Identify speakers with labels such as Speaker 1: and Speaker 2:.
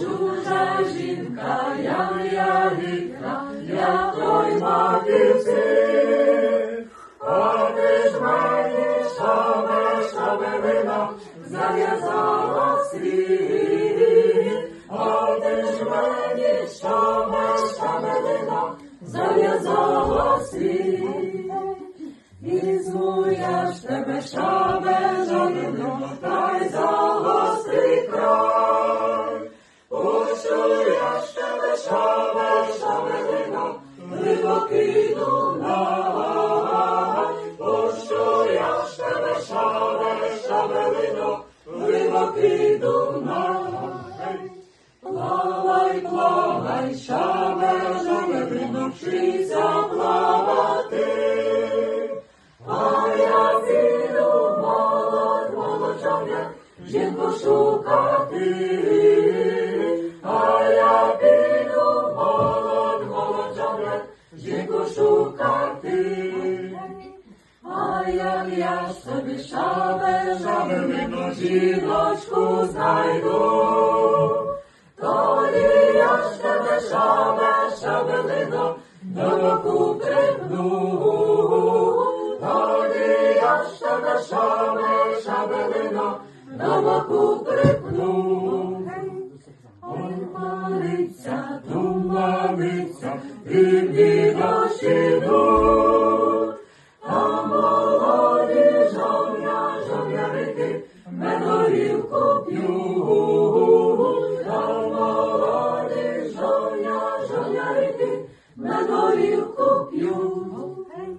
Speaker 1: чужа жінка, я ягідка, я той матиці. А ти ж мені шабе, шабелина, зав'язала світ. А ти ж мені шабе, шабелина, зав'язала світ. Візьму я ж тебе шабелину, глибокий Дунай. Плавай, плавай, шабе, шабелину, вчися плавати. А я піду молод, жінку шукати. Шукати. А як я ж собі шабе, шабелину жіночку знайду, тоді я ж тебе шабе, шабелину до боку припну. Тоді я ж тебе шабе, шабелину до боку припну. люди живуть, а молоді жовня, жовнярики, медорівку п'ють, а молоді жовня, жовнярики, медорівку п'ють.